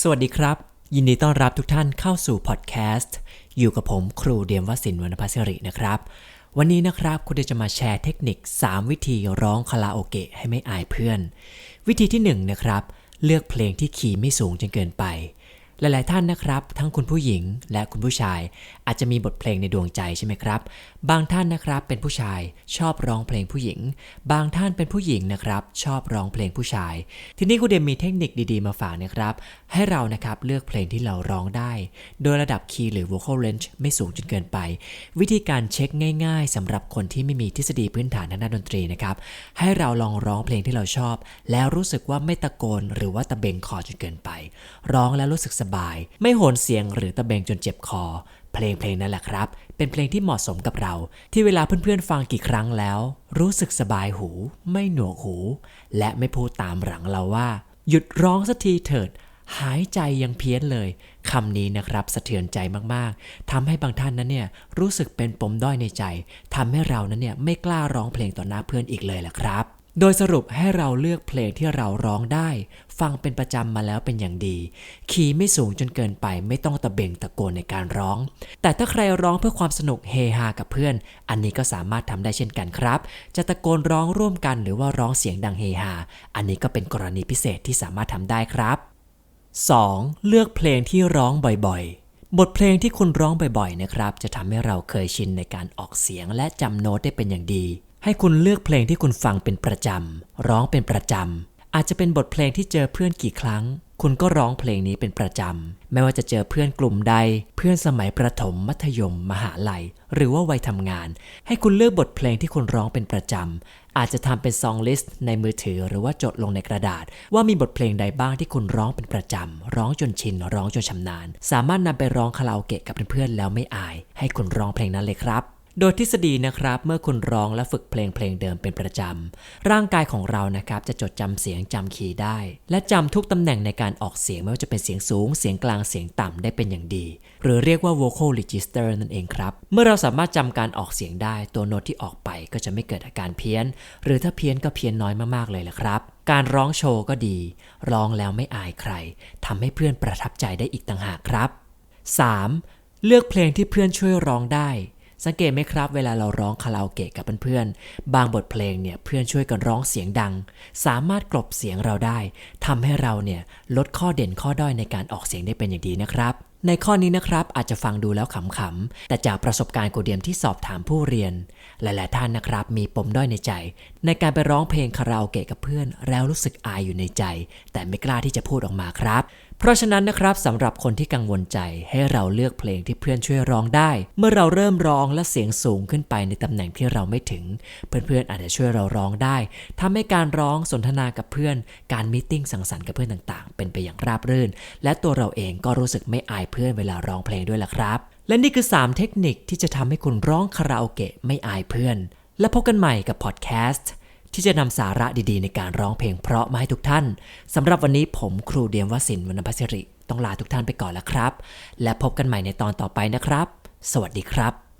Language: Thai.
สวัสดีครับ ยินดีต้อนรับทุกท่านเข้าสู่พอดแคสต์ อยู่กับผมครูเดียมวสินวรรณพัชรินะครับ วันนี้นะครับคุณเดียจะมาแชร์เทคนิค 3 วิธีร้องคาราโอเกะให้ไม่อายเพื่อน วิธีที่1นะครับเลือกเพลงที่คีย์ไม่สูงจนเกินไป หลาย ๆ ท่านนะครับ ทั้งคุณผู้หญิงและคุณผู้ชาย อาจจะมีบทเพลงในดวงใจใช่ไหมครับ บางท่านนะครับเป็นผู้ชายชอบร้องเพลงผู้หญิง บางท่านเป็นผู้หญิงนะครับชอบร้องเพลงผู้ชาย ทีนี้คุณเดมมีเทคนิคดี ๆ มาฝากนะครับ ให้เรานะครับเลือกเพลงที่เราร้องได้ โดยระดับคีย์หรือ vocal range ไม่สูงจนเกินไป วิธีการเช็คง่าย ๆสำหรับคนที่ไม่มีทฤษฎีพื้นฐานทางด้านดนตรีนะครับ ให้เราลองร้องเพลงที่เราชอบ แล้วรู้สึกว่าไม่ตะโกนหรือว่าตะเบงคอจนเกินไป ร้องแล้วรู้สึกสบาย ไม่โหนเสียงหรือตะเบงจนเจ็บคอ เพลงเพลงนั้นแหละครับ เป็นเพลงที่เหมาะสมกับเรา ที่เวลาเพื่อนๆฟังกี่ครั้งแล้ว รู้สึกสบายหู ไม่หนวกหู และไม่พูดตามหลังเราว่า หยุดร้องสักทีเถิด หายใจยังเพี้ยนเลยคำนี้นะครับสะเทือนใจมากๆทำให้บางท่านนั้นเนี่ยรู้สึกเป็นปมด้อยในใจทำให้เรานั้นเนี่ยไม่กล้าร้องเพลงต่อหน้าเพื่อนอีกเลยล่ะครับ โดยสรุปให้เราเลือกเพลงที่เราร้องได้ ฟังเป็นประจำมาแล้วเป็นอย่างดี คีย์ไม่สูงจนเกินไปไม่ต้องตะเบงตะโกนในการร้อง แต่ถ้าใครร้องเพื่อความสนุกเฮฮากับเพื่อน อันนี้ก็สามารถทำได้เช่นกันครับ จะตะโกนร้องร่วมกันหรือว่าร้องเสียงดังเฮฮาอันนี้ก็เป็นกรณีพิเศษที่สามารถทำได้ครับ 2. เลือกเพลงที่ร้องบ่อยๆ บทเพลงที่คุณร้องบ่อยๆนะครับ จะทำให้เราเคยชินในการออกเสียงและจำโน้ตได้เป็นอย่างดี ให้คุณเลือกเพลงที่คุณฟังเป็นประจำ ร้องเป็นประจำ อาจจะเป็นบทเพลงที่เจอเพื่อนกี่ครั้ง คุณก็ร้องเพลงนี้เป็นประจำ ไม่ว่าจะเจอเพื่อนกลุ่มใด เพื่อนสมัยประถม มัธยม มหาลัย หรือว่าวัยทำงาน ให้คุณเลือกบทเพลงที่คุณร้องเป็นประจำ อาจจะทำเป็นซองลิสต์ในมือถือ หรือว่าจดลงในกระดาษ ว่ามีบทเพลงใดบ้างที่คุณร้องเป็นประจำ ร้องจนชิน ร้องจนชำนาญ สามารถนำไปร้องคาราโอเกะกับเพื่อนๆแล้วไม่อาย ให้คุณร้องเพลงนั้นเลยครับ โดยทฤษฎีนะครับเมื่อคุณร้องและฝึกเพลงเพลงเดิมเป็นประจำ ร่างกายของเรานะครับจะจดจำเสียงจำคีย์ได้ และจำทุกตำแหน่งในการออกเสียงไม่ว่าจะเป็นเสียงสูงเสียงกลางเสียงต่ำได้เป็นอย่างดี หรือเรียกว่า vocal register นั่นเองครับ เมื่อเราสามารถจำการออกเสียงได้ตัวโน้ตที่ออกไปก็จะไม่เกิดอาการเพี้ยน หรือถ้าเพี้ยนก็เพี้ยนน้อยมากๆเลยละครับการร้องโชว์ก็ดี ร้องแล้วไม่อายใครทำให้เพื่อนประทับใจได้อีกต่างหากครับ 3. เลือกเพลงที่เพื่อนช่วยร้องได้ สังเกตไหมครับ เวลาเราร้องคาราโอเกะกับเพื่อนๆ บางบทเพลงเนี่ยเพื่อนช่วยกันร้องเสียงดัง สามารถกลบเสียงเราได้ทำให้เราเนี่ยลดข้อเด่นข้อด้อยในการออกเสียงได้เป็นอย่างดีนะครับ ในข้อนี้นะครับ อาจจะฟังดูแล้วขำๆ แต่จากประสบการณ์โกเดียมที่สอบถามผู้เรียน หลายๆท่านนะครับ มีปมด้อยในใจ ในการไปร้องเพลงคาราโอเกะกับเพื่อน แล้วรู้สึกอายอยู่ในใจ แต่ไม่กล้าที่จะพูดออกมาครับ เพราะฉะนั้นนะครับสำหรับคนที่กังวลใจให้เราเลือกเพลงที่เพื่อนช่วยร้องได้ เมื่อเราเริ่มร้องและเสียงสูงขึ้นไปในตำแหน่งที่เราไม่ถึง เพื่อนๆอาจจะช่วยเราร้องได้ทำให้การร้องสนทนากับเพื่อน การมีตติ้งสังสรรค์กับเพื่อนต่างๆ เป็นไปอย่างราบรื่น และตัวเราเองก็รู้สึกไม่อายเพื่อนเวลาร้องเพลงด้วยล่ะครับ และนี่คือ 3 เทคนิคที่จะทำให้คุณร้องคาราโอเกะไม่อายเพื่อน และพบกันใหม่กับพอดแคสต์ที่จะนำสาระดีๆ ในการร้องเพลงเพราะมาให้ทุกท่านสำหรับวันนี้ผมครูเดียมวสินวรรณพัชริ ต้องลาทุกท่านไปก่อนแล้วครับ และพบกันใหม่ในตอนต่อไปนะครับ สวัสดีครับ